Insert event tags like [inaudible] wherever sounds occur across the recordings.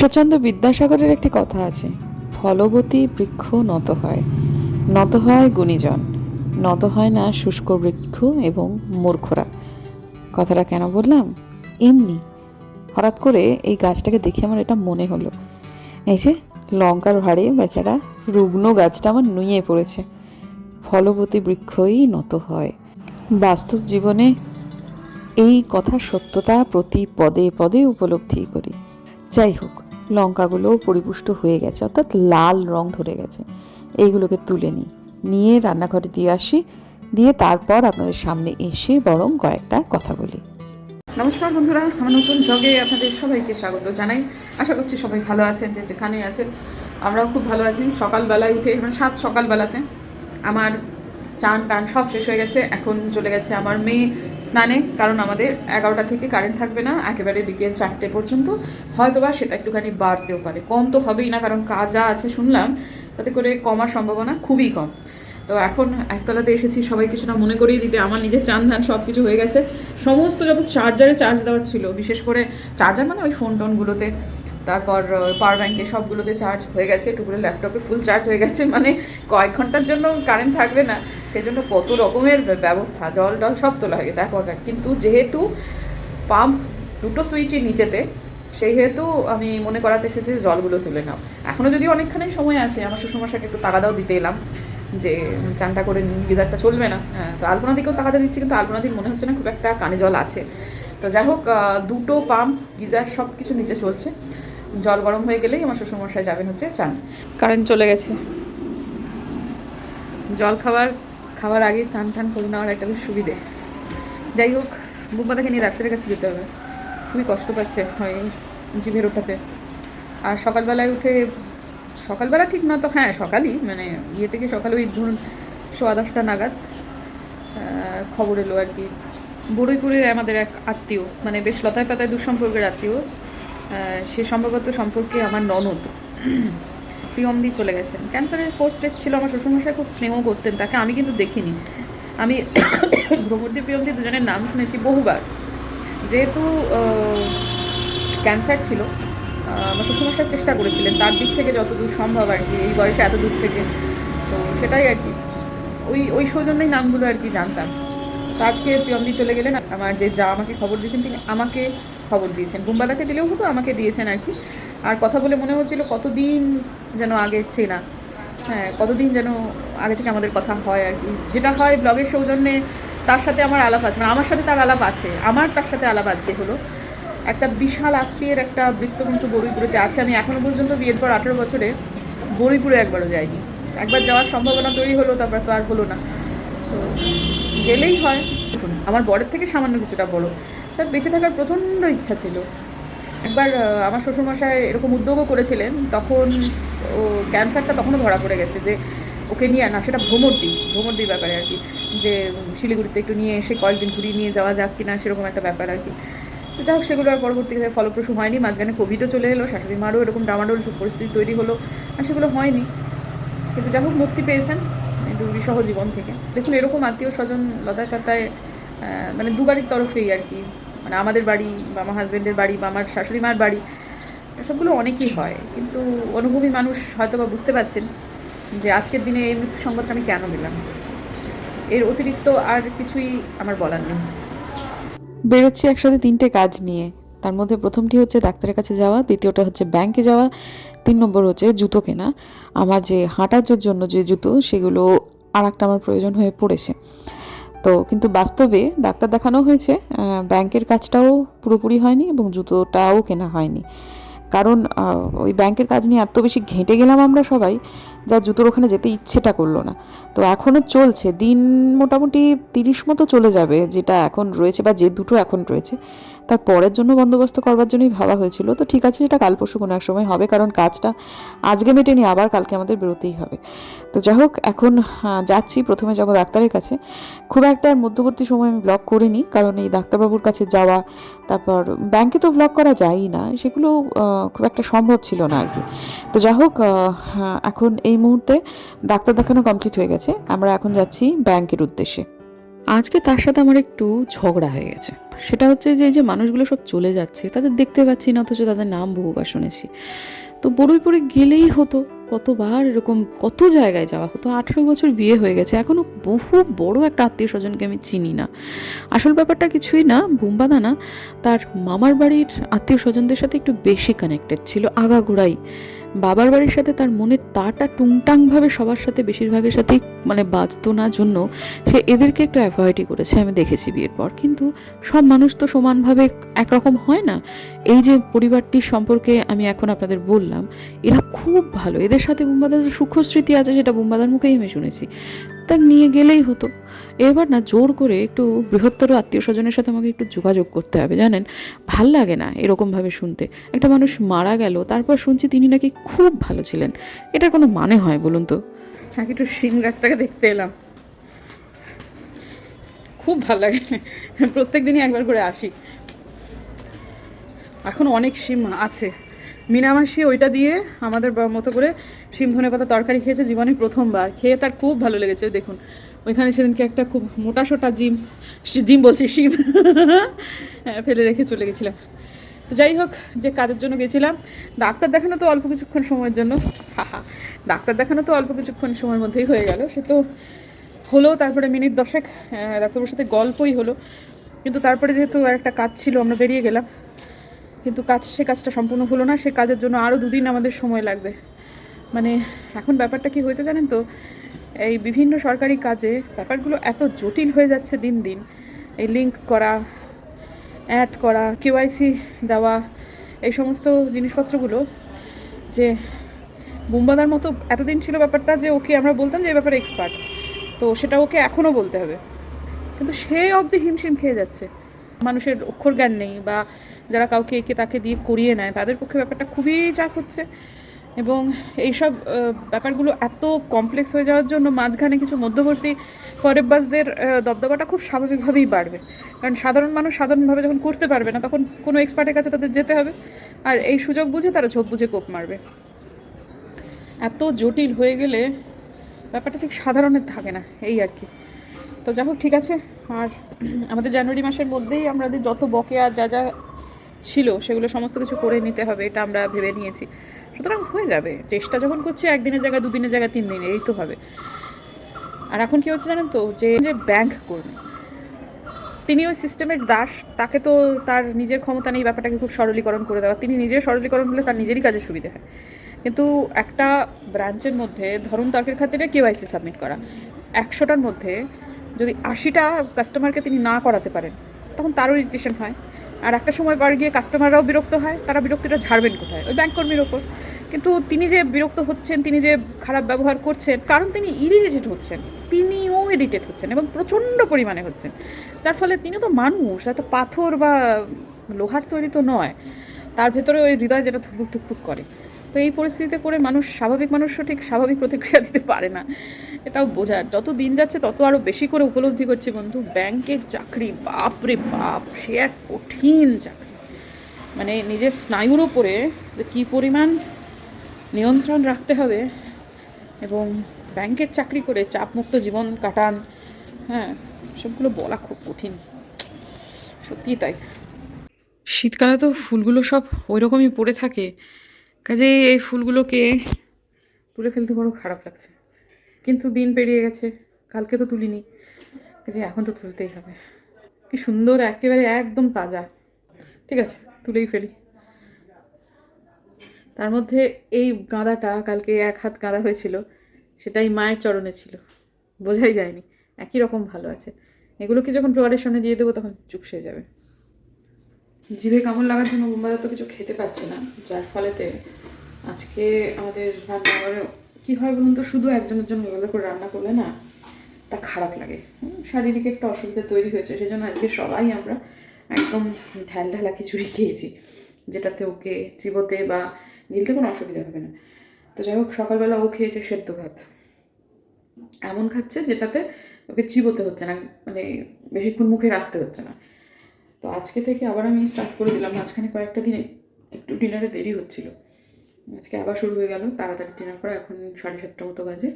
ঈশ্বরচন্দ্র বিদ্যাসাগরের একটি কথা আছে। ফলবতী বৃক্ষ নত হয়। নত হয় গুণীজন। নত হয় না শুষ্ক বৃক্ষ এবং মূর্খরা। কথাটা কেন বললাম? এমনি। হঠাৎ করে এই গাছটাকে দেখে আমার এটা মনে হলো। এই যে, লঙ্কার ভারে বেচারা রুগ্ন গাছটা আমার নুয়ে পড়েছে। ফলবতী বৃক্ষই নত হয়। বাস্তব জীবনে এই কথা সত্যতা প্রতি পদে পদে উপলব্ধি করি। যাই হোক লঙ্কাগুলোও পরিপুষ্ট হয়ে গেছে, অর্থাৎ লাল রং ধরে গেছে। এইগুলোকে তুলে নিই। নিয়ে রান্নাঘরে দিয়ে আসি। দিয়ে তারপর আপনাদের সামনে এসে বরং কয়েকটা কথা বলি। নমস্কার বন্ধুরা, আমার নতুন ব্লগে আপনাদের সবাইকে স্বাগত জানাই। আশা করছি সবাই ভালো আছেন, যে যেখানে আছেন, আমরাও খুব ভালো আছি। সকালবেলায় উঠে মানে সাত সকালবেলাতে, আমার চান টান সব শেষ হয়ে গেছে, এখন চলে গেছে আমার মেয়ে স্নানে, কারণ আমাদের এগারোটা থেকে কারেন্ট থাকবে না, একেবারে বিকেল চারটে পর্যন্ত, হয়তোবা সেটা একটুখানি বাড়তেও পারে। কম তো হবেই না, কারণ কাজ যা আছে শুনলাম, তাতে করে কমার সম্ভাবনা খুবই কম। তো এখন একতলাতে এসেছি, সবাইকে সেটা মনে করিয়ে দিতে, আমার নিজের চান ধান সব কিছু হয়ে গেছে। সমস্ত যত চার্জারে চার্জ দেওয়ার ছিল, বিশেষ করে চার্জার মানে ওই ফোন টোনগুলোতে, তারপর পাওয়ার ব্যাঙ্কে সবগুলোতে চার্জ হয়ে গেছে টুকুরে ল্যাপটপে ফুল চার্জ হয়ে গেছে মানে কয়েক ঘণ্টার জন্য কারেন্ট থাকবে না। সেই জন্য কত রকমের ব্যবস্থা জল টল সব তোলা হয়ে গেছে একবার কিন্তু যেহেতু পাম্প দুটো সুইচই নিচেতে সেই হেতু আমি মনে করাতে এসেছি জলগুলো তুলে নাও। এখনও যদি অনেকখানি সময় আছে আমার শ্বশুরমশাকে একটু তাগাদাও দিতে এলাম যে চানটা করে গিজারটা চলবে না। হ্যাঁ, তো আলপনা দিকেও তাকাতে দিচ্ছি কিন্তু আলপনা দিক মনে হচ্ছে না খুব একটা কানে জল আছে। তো যাই হোক দুটো পাম্প গিজার সব কিছু নিচে চলছে। জল গরম হয়ে গেলেই আমার শ্বশুরমশাই যাবেন হচ্ছে চান। কারেন্ট চলে গেছে। জল খাবার খাবার আগেই স্নান টান করে নেওয়ার একটা বেশ সুবিধে। যাই হোক বুকমাতাকে নিয়ে ডাক্তারের কাছে যেতে হবে। খুবই কষ্ট পাচ্ছে হয় জিভের ওঠাতে আর সকালবেলায় উঠে, সকালবেলা ঠিক না তো হ্যাঁ সকালই মানে ইয়ে থেকে সকালে ওই ধরুন সোয়া দশটা নাগাদ খবর এলো আর কি। বড়ইপুরের আমাদের এক আত্মীয় মানে বেশ লতায় পাতায় দুঃসম্পর্কের আত্মীয় সে সম্ভবত সম্পর্কে আমার ননদ। প্রিয়মদি চলে গেছেন। ক্যান্সারের ফোর স্টেজ ছিল, আমার শ্বশুরমশাই খুব স্নেহ করতেন, তাকে আমি কিন্তু দেখিনি। আমি [coughs] ভ্রমরদি প্রিয়মদি দুজনের নাম শুনেছি বহুবার। যেহেতু ক্যান্সার ছিল আমার শ্বশুরমশাই চেষ্টা করেছিলেন, তার দিক থেকে যতদূর সম্ভব আর কি, এই বয়সে এত দূর থেকে। তো সেটাই আর কি, ওই ওই সৌজন্যই নামগুলো আর কি জানতাম। তো আজকে প্রিয়মদি চলে গেলেন, আমার যে যা আমাকে খবর দিয়েছেন, তিনি আমাকে খবর দিয়েছেন। বুম্বাদাকে দিলেও হতো, আমাকে দিয়েছেন আর কি। আর কথা বলে মনে হচ্ছিল কতদিন যেন আগে চেনা হ্যাঁ কতদিন যেন আগে থেকে আমাদের কথা হয় আর কি। যেটা হয় ব্লগের সৌজন্যে তার সাথে আমার আলাপ আছে, আমার সাথে তার আলাপ আছে, আমার তার সাথে আলাপ আজকে হলো। একটা বিশাল আত্মীয়ের একটা বৃত্ত কিন্তু বড়ইপুরেতে আছে। আমি এখনও পর্যন্ত বিয়ের পর আঠেরো বছরে বড়ইপুরে একবারও যাইনি। একবার যাওয়ার সম্ভাবনা তৈরি হলো, তারপর তো আর হলো না। তো গেলেই হয়। আমার বরের থেকে সামান্য কিছুটা বড়। তার বেঁচে থাকার প্রচণ্ড ইচ্ছা ছিল। একবার আমার শ্বশুরমশাই এরকম উদ্যোগও করেছিলেন, তখন ও ক্যান্সারটা তখনও ধরা পড়ে গেছে যে ওকে নিয়ে না, সেটা ভ্রমরদি ভ্রমরদির ব্যাপারে আর কি, যে শিলিগুড়িতে একটু নিয়ে এসে কয়েকদিন ঘুরিয়ে নিয়ে যাওয়া যাক কিনা, সেরকম একটা ব্যাপার আর কি। তো যাই হোক, সেগুলো আর পরবর্তীকালে ফলপ্রসূ হয়নি, মাঝখানে কোভিডও চলে এলো শাশুড়ি মারও এরকম ডামাডোল পরিস্থিতি তৈরি হলো, আর সেগুলো হয়নি। কিন্তু যাই হোক, মুক্তি পেয়েছেন দুর্বিসহ জীবন থেকে। দেখুন, এরকম আত্মীয় স্বজন লতায় পাতায় মানে দুবারের তরফেই আর কি মানে আমাদের বাড়ি, বা আমার হাজব্যান্ডের বাড়ি, বা আমার শাশুড়ি মার বাড়ি, সবগুলো অনেকই হয়। কিন্তু অনুভবী মানুষ হয়তো বা বুঝতে পারছেন যে আজকের দিনে এই মৃত্যু সংবাদটা আমি কেন দিলাম? এর অতিরিক্ত আর কিছুই আমার বলার নেই। বেরোচ্ছি একসাথে তিনটে কাজ নিয়ে। তার মধ্যে প্রথমটি হচ্ছে ডাক্তারের কাছে যাওয়া, দ্বিতীয়টা হচ্ছে ব্যাংকে যাওয়া, তিন নম্বর হচ্ছে জুতো কেনা। আমার যে হাঁটার জন্য যে জুতো, সেগুলো আর একটা আমার প্রয়োজন হয়ে পড়েছে। তো কিন্তু বাস্তবে ডাক্তার দেখানো হয়েছে ব্যাংকের কাজটাও পুরোপুরি হয়নি এবং জুতোটাও কেনা হয়নি। কারণ ওই ব্যাংকের কাজ নিয়ে এত বেশি ঘেঁটে গেলাম আমরা সবাই যা জুতোর ওখানে যেতে ইচ্ছেটা করল না। তো এখনও চলছে। দিন মোটামুটি তিরিশ মতো চলে যাবে যেটা এখন রয়েছে বা যে দুটো এখন রয়েছে। তার পরের জন্য বন্দোবস্ত করবার জন্যই ভাবা হয়েছিল। তো ঠিক আছে এটা কাল পরশু কোনো এক সময় হবে কারণ কাজটা আজকে মেটেনি আবার কালকে আমাদের বেরোতেই হবে। তো যাই হোক এখন যাচ্ছি প্রথমে যাব ডাক্তারের কাছে। খুব একটা মধ্যবর্তী সময় আমি ব্লগ করিনি কারণ এই ডাক্তারবাবুর কাছে যাওয়া তারপর ব্যাংকে তো ব্লগ করা যায়ই না সেগুলো খুব একটা সম্ভব ছিল না আর কি। তো যাই হোক হ্যাঁ, এখন এই মুহূর্তে ডাক্তার দেখানো কমপ্লিট হয়ে গেছে। আমরা এখন যাচ্ছি ব্যাংকের উদ্দেশ্যে। আজকে তার সাথে আমার একটু ঝগড়া হয়ে গেছে। সেটা হচ্ছে যে যে মানুষগুলো সব চলে যাচ্ছে, তাদের দেখতে পাচ্ছি না, অথচ তাদের নাম বহুবার শুনেছি। তো বড়ই পড়ে গেলেই হতো, কতবার এরকম কত জায়গায় যাওয়া হতো, আঠেরো বছর বিয়ে হয়ে গেছে এখনও বহু বড় একটা আত্মীয় স্বজনকে আমি চিনি না। আসল ব্যাপারটা কিছুই না বুম্বাদানা তার মামার বাড়ির আত্মীয় স্বজনদের সাথে একটু বেশি কানেক্টেড ছিল, আগাগোড়াই। বাবার বাড়ির সাথে তার মনের তারটা টুংটাংভাবে সবার সাথে বেশিরভাগের সাথেই মানে বাঁচত না জন্য, সে এদেরকে একটু অ্যাভয়েডই করেছে, আমি দেখেছি বিয়ের পর। কিন্তু সব মানুষ তো সমানভাবে একরকম হয় না। এই যে পরিবারটির সম্পর্কে আমি এখন আপনাদের বললাম, এরা খুব ভালো। এদের সাথে বুম্বাদার সূক্ষ্ম স্মৃতি আছে, সেটা বুম্বাদার মুখেই আমি শুনেছি। তা নিয়ে গেলেই হতো। এবার না জোর করে একটু বৃহত্তর আত্মীয় স্বজনের সাথে আমাকে একটু যোগাযোগ করতে হবে, জানেন? ভালো লাগে না এরকমভাবে শুনতে। একটা মানুষ মারা গেল, তারপর শুনছি তিনি নাকি খুব ভালো ছিলেন। এটার কোনো মানে হয় বলুন তো? আগে একটু শিম গাছটাকে দেখতে এলাম। খুব ভালো লাগে। প্রত্যেক দিনই একবার করে আসি। এখন অনেক শিম আছে। মিনামাসি ওইটা দিয়ে আমাদের মতো করে শিম ধনে পাতা তরকারি খেয়েছে জীবনে প্রথমবার। খেয়ে তার খুব ভালো লেগেছে দেখুন। ওইখানে সেদিনকে একটা খুব মোটা সোটা জিম জিম বলছি শিম [laughs] হ্যাঁ, ফেলে রেখে চলে গেছিলাম। তো যাই হোক যে কাজের জন্য গেছিলাম ডাক্তার দেখানো তো অল্প কিছুক্ষণ সময়ের জন্য হাহা ডাক্তার দেখানো তো অল্প কিছুক্ষণ সময়ের মধ্যেই হয়ে গেল সে তো হলো তারপরে মিনিট দশেক ডাক্তারবাবুর সাথে গল্পই হলো। কিন্তু তারপরে যেহেতু একটা কাজ ছিল আমরা বেরিয়ে গেলাম। কিন্তু কাজ, সে কাজটা সম্পূর্ণ হলো না, সে কাজের জন্য আরও দুদিন আমাদের সময় লাগবে। মানে এখন ব্যাপারটা কি হয়েছে জানেন তো? এই বিভিন্ন সরকারি কাজে ব্যাপারগুলো এত জটিল হয়ে যাচ্ছে দিন দিন। এই লিঙ্ক করা অ্যাড করা কেওয়াইসি দেওয়া, এই সমস্ত জিনিসপত্রগুলো যে বুম্বাদার মতো এতদিন ছিল ব্যাপারটা যে ওকে আমরা বলতাম যে এই ব্যাপারে এক্সপার্ট তো সেটা ওকে এখনও বলতে হবে। কিন্তু সে অবধি হিমশিম খেয়ে যাচ্ছে। মানুষের অক্ষর জ্ঞান নেই বা যারা কাউকে একে তাকে দিয়ে করিয়ে নেয়, তাদের পক্ষে ব্যাপারটা খুবই চাপ হচ্ছে। এবং এইসব ব্যাপারগুলো এত কমপ্লেক্স হয়ে যাওয়ার জন্য মাঝখানে কিছু মধ্যবর্তী ফরেব্বাসদের দবদবাটা খুব স্বাভাবিকভাবেই বাড়বে। কারণ সাধারণ মানুষ সাধারণভাবে যখন করতে পারবে না, তখন কোনো এক্সপার্টের কাছে তাদের যেতে হবে। আর এই সুযোগ বুঝে তারা ঝোপ বুঝে কোপ মারবে। এত জটিল হয়ে গেলে ব্যাপারটা ঠিক সাধারণের থাকে না, এই আর কি। তো যাই হোক, ঠিক আছে। আর আমাদের জানুয়ারি মাসের মধ্যেই আমাদের যত বকেয়া যা যা ছিল, সেগুলো সমস্ত কিছু করে নিতে হবে, এটা আমরা ভেবে নিয়েছি। সুতরাং হয়ে যাবে। চেষ্টা যখন করছি, একদিনের জায়গায়, দুদিনের জায়গায়, তিন দিনে এই তো হবে। আর এখন কী হচ্ছে জানেন তো? যে যে ব্যাংক কর্মী, তিনি ওই সিস্টেমের দাস, তাকে তো তার নিজের ক্ষমতা নেই, ব্যাপারটাকে খুব সরলীকরণ করে দেওয়া। তিনি নিজে সরলীকরণ করলে তার নিজেরই কাজে সুবিধা হয়। কিন্তু একটা ব্রাঞ্চের মধ্যে, ধরুন তর্কের খাতিরে কেওয়াইসি সাবমিট করা। একশোটার মধ্যে যদি আশিটা কাস্টমারকে তিনি না করাতে পারেন, তখন তারও ইরিটেশন হয়। আর একটা সময় পর গিয়ে কাস্টমাররাও বিরক্ত হয়, তারা বিরক্তিটা ঝাড়বেন কোথায়? ওই ব্যাংক কর্মীর ওপর। কিন্তু তিনি যে বিরক্ত হচ্ছেন, তিনি যে খারাপ ব্যবহার করছেন, কারণ তিনি ইরিটেটেড হচ্ছেন। তিনিও ইরিটেট হচ্ছেন এবং প্রচণ্ড পরিমাণে হচ্ছেন। যার ফলে তিনি তো মানুষ একটা পাথর বা লোহার তৈরি তো নয়। তার ভেতরে ওই হৃদয় যেটা থুকপুক করে। তো এই পরিস্থিতিতে পড়ে মানুষ, স্বাভাবিক মানুষও ঠিক স্বাভাবিক প্রতিক্রিয়া দিতে পারে না। এটাও বোঝার যত দিন যাচ্ছে তত আরও বেশি করে উপলব্ধি করছি বন্ধু। ব্যাংকের চাকরি, বাপ রে বাপ, সে এক কঠিন চাকরি। মানে নিজের স্নায়ুর ওপরে যে কী পরিমাণ নিয়ন্ত্রণ রাখতে হবে এবং ব্যাংকের চাকরি করে চাপমুক্ত জীবন কাটান হ্যাঁ সবগুলো বলা খুব কঠিন। সত্যিই তাই। শীতকালে তো ফুলগুলো সব ওই রকমই পড়ে থাকে। কাজে এই ফুলগুলোকে তুলে ফেলতে বড় খারাপ লাগছে। কিন্তু দিন পেরিয়ে গেছে, কালকে তো তুলিনি। কাজে এখন তো তুলতেই হবে। কি সুন্দর, একেবারে একদম তাজা। ঠিক আছে, তুলেই ফেলি। তার মধ্যে এই গাঁদাটা কালকে এক হাত গাঁদা হয়েছিল, সেটাই মায়ের চরণে ছিল। বোঝাই যায়নি, একই রকম ভালো আছে। এগুলোকে যখন ফ্লোয়ারের সামনে দিয়ে দেবো, তখন চুপসে যাবে। জিভে কামড় লাগার জন্য বোম্বাদা তো কিছু খেতে পাচ্ছে না। যার ফলেতে আজকে আমাদের রান্নাঘরে কী হয় বলুন তো, শুধু একজনের জন্য আলাদা করে রান্না করলে না তা খারাপ লাগে। শারীরিক একটা অসুবিধা তৈরি হয়েছে, সেজন্য আজকে সবাই আমরা একদম ঢ্যাল ঢালা খিচুড়ি খেয়েছি, যেটাতে ওকে চিবোতে বা গিলতে কোনো অসুবিধা হবে না। তো যাই হোক, সকালবেলা ও খেয়েছে সেদ্ধ ভাত। এমন খাচ্ছে যেটাতে ওকে চিবোতে হচ্ছে না মানে বেশিক্ষণ মুখে রাখতে হচ্ছে না। তো আজকে থেকে আবার আমি স্টার্ট করে দিলাম। মাঝখানে কয়েকটা দিনে একটু ডিনারে দেরি হচ্ছিল। আজকে আবার শুরু হয়ে গেল। তাড়াতাড়ি ডিনার করা। এখন সাড়ে সাতটা মতো বাজে।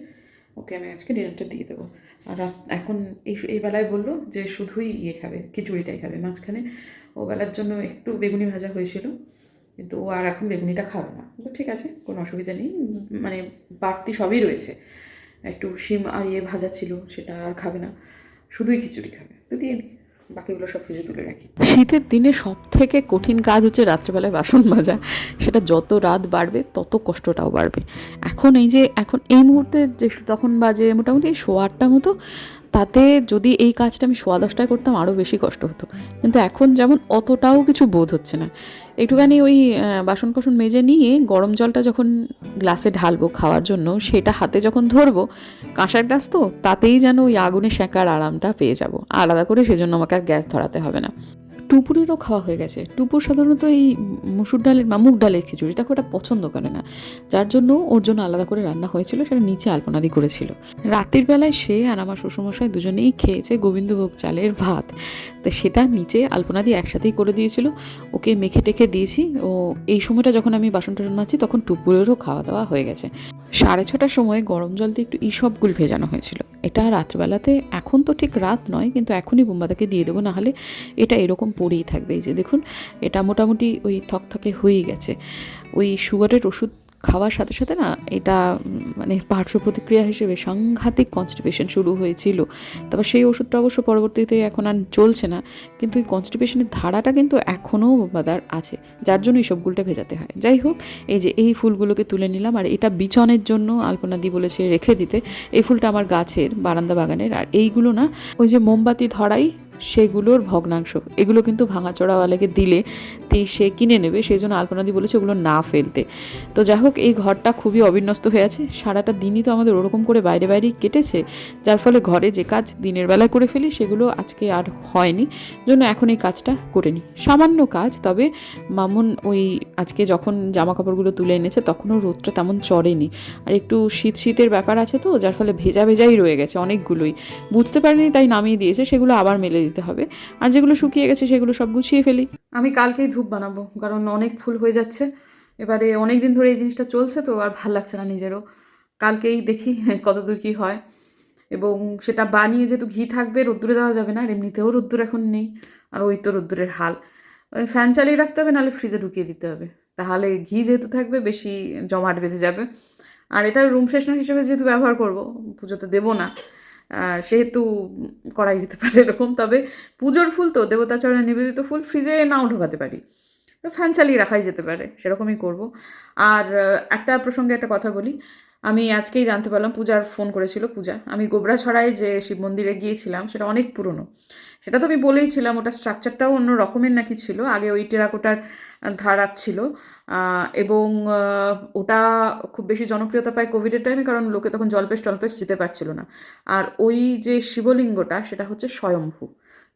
ওকে আমি আজকে ডিনারটা দিয়ে দেবো। আর এখন এই এই বেলায় বলল যে শুধুই ইয়ে খাবে, খিচুড়িটাই খাবে। মাঝখানে ও বেলার জন্য একটু বেগুনি ভাজা হয়েছিল। কিন্তু ও আর এখন বেগুনিটা খাবে না। তো ঠিক আছে, কোনো অসুবিধা নেই। মানে বাড়তি সবই রয়েছে। একটু শিম আর ইয়ে ভাজা ছিল, সেটা আর খাবে না। শুধুই খিচুড়ি খাবে। তো দিয়ে দিই বাকিগুলো সব ফ্রিজে তুলে রাখি। শীতের দিনে সব থেকে কঠিন কাজ হচ্ছে রাত্রেবেলায় বাসন মাজা। সেটা যত রাত বাড়বে, তত কষ্টটাও বাড়বে। এখন এই যে, এখন এই মুহূর্তে যে, তখন বাজে মোটামুটি সোয়া আটটা মতো। তাতে যদি এই কাজটা আমি সোয়া দশটায় করতাম, আরও বেশি কষ্ট হতো। কিন্তু এখন যেমন অতটাও কিছু বোধ হচ্ছে না। একটুখানি ওই বাসন কোসন মেজে নিয়ে গরম জলটা যখন গ্লাসে ঢালবো খাওয়ার জন্য, সেটা হাতে যখন ধরবো, কাঁসার গ্লাস তো, তাতেই যেন ওই আগুনে সেঁকার আরামটা পেয়ে যাব। আলাদা করে সেজন্য আমাকে আর গ্যাস ধরাতে হবে না। টুপুরেরও খাওয়া হয়ে গেছে। টুপুর সাধারণত এই মুসুর ডালের বা মুগ ডালের খিচুড়িটা খুব একটা পছন্দ করে না। যার জন্য ওর জন্য আলাদা করে রান্না হয়েছিল, সেটা নিচে আলপনাদি করেছিল। রাতের বেলায় সে আর আমার শ্বশুরমশাই দুজনেই খেয়েছে গোবিন্দভোগ চালের ভাত। তো সেটা নিচে আলপনাদি একসাথেই করে দিয়েছিল। ওকে মেখে টেখে দিয়েছি। ও এই সময়টা যখন আমি বাসন টাসন মাছি তখন টুপুরেরও খাওয়া দাওয়া হয়ে গেছে। সাড়ে ছটার সময় গরম জল দিয়ে একটু ইসবগুল ভেজানো হয়েছিল। এটা রাত্রবেলাতে, এখন তো ঠিক রাত নয়, কিন্তু এখনই বোম্বাদাকে দিয়ে দেবো, নাহলে এটা এরকম পড়েই থাকবে। এই যে দেখুন, এটা মোটামুটি ওই থকথকে হয়েই গেছে। ওই সুগারের ওষুধ খাওয়ার সাথে সাথে না এটা মানে পার্শ্ব প্রতিক্রিয়া হিসেবে সাংঘাতিক কনস্টিপেশন শুরু হয়েছিল। তবে সেই ওষুধটা অবশ্য পরবর্তীতে এখন আর চলছে না, কিন্তু এই কনস্টিপেশনের ধারাটা কিন্তু এখনও বাদার আছে, যার জন্য এই সবগুলোটা ভেজাতে হয়। যাই হোক, এই যে এই ফুলগুলোকে তুলে নিলাম, আর এটা বিছনের জন্য আলপনাদি বলেছে রেখে দিতে, এই ফুলটা আমার গাছের বারান্দা বাগানের, আর এইগুলো না ওই যে মোমবাতি ধরাই সেগুলোর ভগ্নাংশ। এগুলো কিন্তু ভাঙাচোরাওয়ালাকে দিলে সে কিনে নেবে সেই জন্য আলপনাদি বলেছে ওগুলো না ফেলতে। তো যাই হোক, এই ঘরটা খুবই অবিন্যস্ত হয়ে আছে। সারাটা দিনই তো আমাদের ওরকম করে বাইরে বাইরেই কেটেছে, যার ফলে ঘরে যে কাজ দিনের বেলায় করে ফেলি, সেগুলো আজকে আর হয়নি। জন্য এখন এই কাজটা করে নিই। সামান্য কাজ, তবে মামুন ওই আজকে যখন জামা কাপড়গুলো তুলে এনেছে, তখনও রোদটা তেমন চড়েনি। আর একটু শীত শীতের ব্যাপার আছে তো, যার ফলে ভেজা ভেজাই রয়ে গেছে অনেকগুলোই। বুঝতে পারিনি তাই নামিয়ে দিয়েছে, সেগুলো আবার মেলে দিতে হবে। আর যেগুলো শুকিয়ে গেছে সেগুলো সব গুছিয়ে ফেলি। আমি কালকেই ধূপ বানাবো, কারণ অনেক ফুল হয়ে যাচ্ছে। এবারে অনেক দিন ধরে এই জিনিসটা চলছে তো, আর ভালো লাগছে না নিজেরও। কালকেই দেখি [laughs] কতদূর কী হয়। এবং সেটা বানিয়ে যেহেতু ঘি থাকবে, রোদ্দুরে দেওয়া যাবে না, আর এমনিতেও রোদ্দুর এখন নেই, আর ওই তো রোদ্দুরের হাল। ফ্যান চালিয়ে রাখতে হবে, নাহলে ফ্রিজে ঢুকিয়ে দিতে হবে। তাহলে ঘি যেহেতু থাকবে, বেশি জমাট বেঁধে যাবে। আর এটা রুম ফ্রেশনার হিসেবে যেহেতু ব্যবহার করব পুজোতে দেবো না। সেহেতু করাই যেতে পারে এরকম। তবে পুজোর ফুল তো, দেবতাচরণে নিবেদিত ফুল ফ্রিজে নাও ঢোকাতে পারি। তো ফ্যান চালিয়ে রাখাই যেতে পারে, সেরকমই করব। আর একটা প্রসঙ্গে একটা কথা বলি। আমি আজকেই জানতে পারলাম, পূজার ফোন করেছিল পূজা। আমি গোবরাছড়ায় যে শিব মন্দিরে গিয়েছিলাম, সেটা অনেক পুরনো। সেটা তো আমি বলেইছিলাম, ওটা স্ট্রাকচারটাও অন্য রকমের নাকি ছিল। আগে ওই টেরাকোটার ধারা ছিল। এবং ওটা খুব বেশি জনপ্রিয়তা পায় কোভিডের টাইমে কারণ লোকে তখন জলপেশ টলপেশ যেতে পারছিল না। আর ওই যে শিবলিঙ্গটা, সেটা হচ্ছে স্বয়ম্ভু।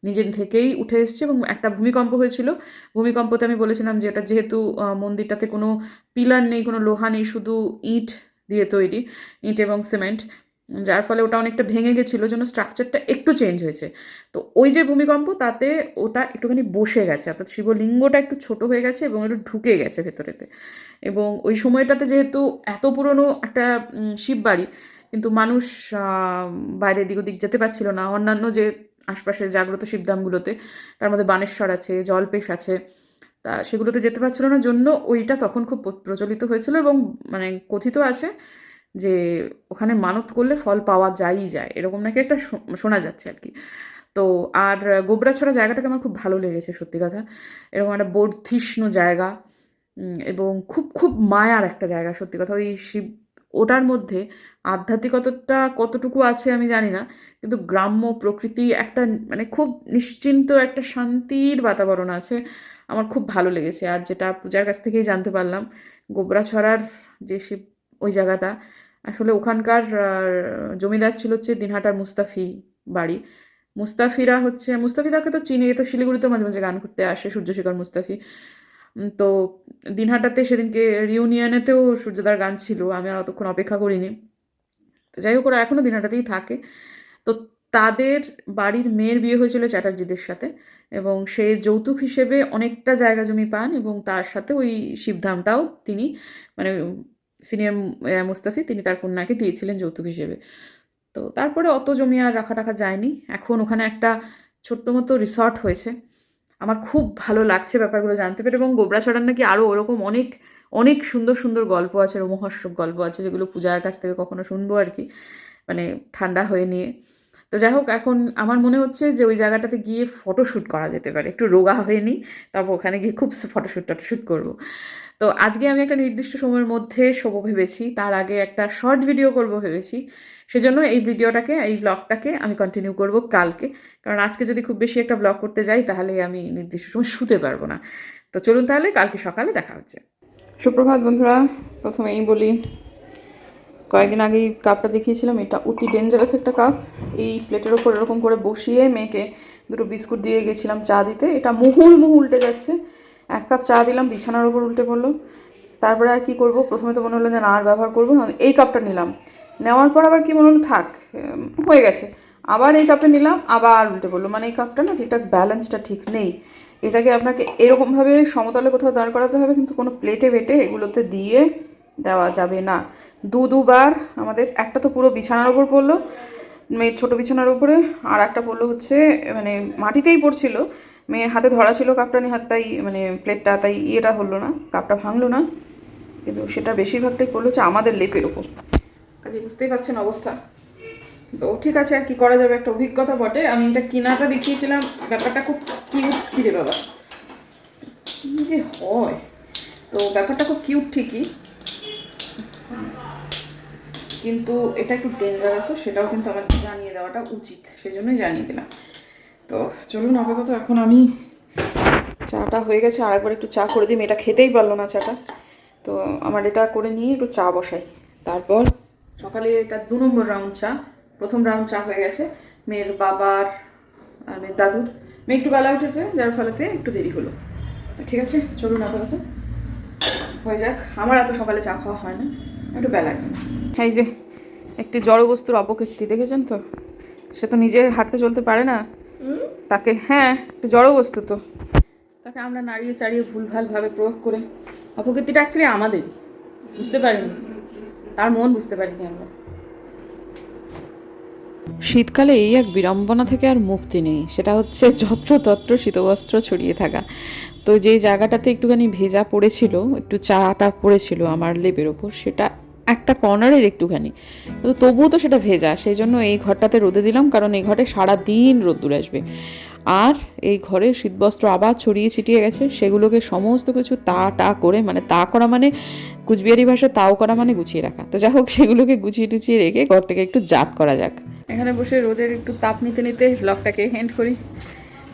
নিজের থেকেই উঠে এসেছে এবং একটা ভূমিকম্প হয়েছিল। ভূমিকম্পতে আমি বলেছিলাম যে এটা যেহেতু মন্দিরটাতে কোনো পিলার নেই, কোনো লোহা নেই, শুধু ইট দিয়ে তৈরি ইট এবং সিমেন্ট, যার ফলে ওটা অনেকটা ভেঙে গেছিল জন্য স্ট্রাকচারটা একটু চেঞ্জ হয়েছে। তো ওই যে ভূমিকম্প, তাতে ওটা একটুখানি বসে গেছে, অর্থাৎ শিবলিঙ্গটা একটু ছোট হয়ে গেছে এবং একটু ঢুকে গেছে ভেতরেতে। এবং ওই সময়টাতে যেহেতু এত পুরনো একটা শিব বাড়ি কিন্তু মানুষ বাইরে দিক ওদিক যেতে পারছিল না। অন্যান্য যে আশপাশের জাগ্রত শিবধামগুলোতে, তার মধ্যে বানেশ্বর আছে, জলপেশ আছে তা সেগুলোতে যেতে পারছিল না। জন্য ওইটা তখন খুব প্রচলিত হয়েছিল এবং মানে কথিত আছে যে ওখানে মানত করলে ফল পাওয়া যায়ই যায়। এরকম নাকি একটা শোনা যাচ্ছে আর কি। তো আর গোবরাছড়া জায়গাটাকে আমার খুব ভালো লেগেছে সত্যি কথা। এরকম একটা বর্ধিষ্ণু জায়গা এবং খুব খুব মায়ার একটা জায়গা সত্যি কথা। ওই শিব, ওটার মধ্যে আধ্যাত্মিকতাটা কতটুকু আছে আমি জানি না, কিন্তু গ্রাম্য প্রকৃতি একটা মানে খুব নিশ্চিন্ত একটা শান্তির বাতাবরণ আছে। আমার খুব ভালো লেগেছে। আর যেটা পূজার কাছ থেকেই জানতে পারলাম গোবরাছড়ার যে শিব ওই জায়গাটা, আসলে ওখানকার জমিদার ছিল হচ্ছে দিনহাটার মুস্তাফি বাড়ি। মুস্তাফিরা হচ্ছে, মুস্তাফিদাকে তো চিনি তো শিলিগুড়িতে মাঝে মাঝে গান করতে আসে সূর্যশেখর মুস্তাফি। তো দিনহাটাতে সেদিনকে রিউনিয়নেতেও সূর্যদার গান ছিল, আমি আর অতক্ষণ অপেক্ষা করিনি। তো যাই হোক, ওরা এখনও দিনহাটাতেই থাকে। তো তাদের বাড়ির মেয়ের বিয়ে হয়েছিল চ্যাটার্জিদের সাথে এবং সে যৌতুক হিসেবে অনেকটা জায়গা জমি পান এবং তার সাথে ওই শিবধামটাও তিনি মানে সিনিয়র মুস্তাফি তিনি তার কন্যাকে দিয়েছিলেন যৌতুক হিসেবে। তো তারপরে অত জমি আর রাখা টাখা যায়নি। এখন ওখানে একটা ছোট্ট মতো রিসর্ট হয়েছে। আমার খুব ভালো লাগছে ব্যাপারগুলো জানতে পেরে এবং গোবরা গোবরাছড়ার নাকি আরও ওরকম অনেক অনেক সুন্দর সুন্দর গল্প আছে, রোমহর্ষক গল্প আছে যেগুলো পূজার কাছ থেকে কখনো শুনব আর কি। মানে ঠান্ডা হয়ে নিয়ে। তো যাই হোক, এখন আমার মনে হচ্ছে যে ওই জায়গাটাতে গিয়ে ফটোশ্যুট করা যেতে পারে। একটু রোগা হয়ে নিই, তারপর ওখানে গিয়ে খুব ফটোশ্যুট টটোশ্যুট করব। তো আজকে আমি একটা নির্দিষ্ট সময়ের মধ্যে শোবো ভেবেছি, তার আগে একটা শর্ট ভিডিও করব ভেবেছি। সেজন্য এই ভিডিওটাকে, এই ব্লগটাকে আমি কন্টিনিউ করব কালকে। কারণ আজকে যদি খুব বেশি একটা ব্লগ করতে যাই, তাহলে আমি নির্দিষ্ট সময় শুতে পারব না। তো চলুন তাহলে, কালকে সকালে দেখা হচ্ছে। সুপ্রভাত বন্ধুরা, প্রথমেই বলি কয়েকদিন আগেই কাপটা দেখিয়েছিলাম, এটা অতি ডেঞ্জারাস একটা কাপ এই প্লেটের ওপর এরকম করে বসিয়ে মেয়েকে দুটো বিস্কুট দিয়ে গেছিলাম চা দিতে। এটা মুহুল মুহু উল্টে যাচ্ছে। এক কাপ চা দিলাম, বিছানার ওপর উল্টে পড়ল। তারপরে আর কী করব? প্রথমে তো মনে হলো যে না, আর ব্যবহার করব না, এই কাপটা নিলাম। নেওয়ার পর আবার কি মনে হলো, থাক হয়ে গেছে। আবার এই কাপটা নিলাম, আবার উল্টে পড়ল। মানে এই কাপটা না ঠিকঠাক ব্যালেন্সটা ঠিক নেই। এটাকে আপনাকে এরকমভাবে সমতলে কোথাও দাঁড় করাতে হবে, কিন্তু কোনো প্লেটে বেটে এগুলোতে দিয়ে দেওয়া যাবে না। দু দুবার আমাদের, একটা তো পুরো বিছানার ওপর পড়ল, মেয়ের ছোটো বিছানার উপরে, আর একটা পড়ল হচ্ছে মানে মাটিতেই পড়ছিল। মেয়ের হাতে ধরা ছিল কাপটা, নিয়ে হাত তাই মানে প্লেটটা তাই ইয়েটা হলো না, কাপটা ভাঙলো না। কিন্তু সেটা বেশিরভাগটাই পড়ল হচ্ছে আমাদের লেপের ওপর। কাজে বুঝতেই পারছেন অবস্থা। তো ঠিক আছে, আর কি করা যাবে? একটা অভিজ্ঞতা বটে। আমি এটা কিনাটা দেখিয়েছিলাম, ব্যাপারটা খুব কিউট। কিরে বাবা? কি যে হয়? তো ব্যাপারটা খুব কিউট ঠিকই। কিন্তু এটা একটু ডেঞ্জারাসও সেটাও কিন্তু আমার জানিয়ে দেওয়াটা উচিত সেই জন্যই জানিয়ে দিলাম। তো চলুন আপাতত এখন আমি চাটা হয়ে গেছে, আর একবার একটু চা করে দিই এটা খেতেই পারল না চাটা। তো আমার এটা করে নিয়ে একটু চা বসাই। তারপর সকালে এটা দু নম্বর রাউন্ড চা, প্রথম রাউন্ড চা হয়ে গেছে। মেয়ের বাবার আর মেয়ের দাদুর। মেয়ে একটু বেলা উঠেছে, যার ফলেতে একটু দেরি হলো। ঠিক আছে, চলুন আপাতত। হয়ে যাক, আমার এত সকালে চা খাওয়া হয় না, একটু বেলা এই যে একটি জড় বস্তুর অপকীর্তি দেখেছেন তো? সে তো নিজে হাঁটতে চলতে পারে না। তাকে হ্যাঁ একটি জড় বস্তু তো। তাকে আমরা নাড়িয়ে চাড়িয়ে ভুলভালভাবে প্রয়োগ করে অপকীর্তিটা অ্যাকচুয়ালি আমাদেরই বুঝতে পারিনি। তার মন বুঝতে পারিনি আমরা। শীতকালে এই এক বিড়ম্বনা থেকে আর মুক্তি নেই সেটা হচ্ছে যত্রতত্র শীতবস্ত্র ছড়িয়ে থাকা। তো যেই জায়গাটাতে একটুখানি ভেজা পড়েছিল একটু চাটা পড়েছিল আমার লেপের ওপর সেটা একটা কর্নারের একটুখানি। কিন্তু তবুও তো সেটা ভেজা সেই জন্য এই ঘরটাতে রোদে দিলাম, কারণ এই ঘরে সারা দিন রোদ্দুর আসবে। আর এই ঘরে শীতবস্ত্র আবার ছড়িয়ে ছিটিয়ে গেছে, সেগুলোকে সমস্ত কিছু তা টা করে মানে তা করা মানে কুচবিহারি ভাষায় তাও করা মানে গুছিয়ে রাখা। তো যাই হোক, সেগুলোকে গুছিয়ে টুচিয়ে রেখে ঘরটাকে একটু জাত করা যাক। এখানে বসে রোদের একটু তাপ নিতে নিতে ব্লগটাকে হেন্ড করি।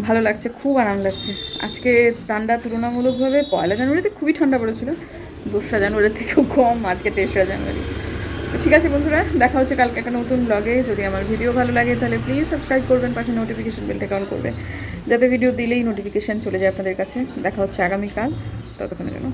ভালো লাগছে, খুব আরাম লাগছে। আজকে ঠান্ডা তুলনামূলকভাবে পয়লা জানুয়ারিতে খুবই ঠান্ডা পড়েছিল। দোসরা জানুয়ারির থেকেও কম, আজকে তেসরা জানুয়ারি। তো ঠিক আছে বন্ধুরা, দেখা হচ্ছে কালকে একটা নতুন ব্লগে যদি আমার ভিডিও ভালো লাগে, তাহলে প্লিজ সাবস্ক্রাইব করবেন, পাশে নোটিফিকেশন বেলটাকে অন করবেন। যাতে ভিডিও দিলেই নোটিফিকেশান চলে যায় আপনাদের কাছে। দেখা হচ্ছে আগামীকাল। ততক্ষণে যেন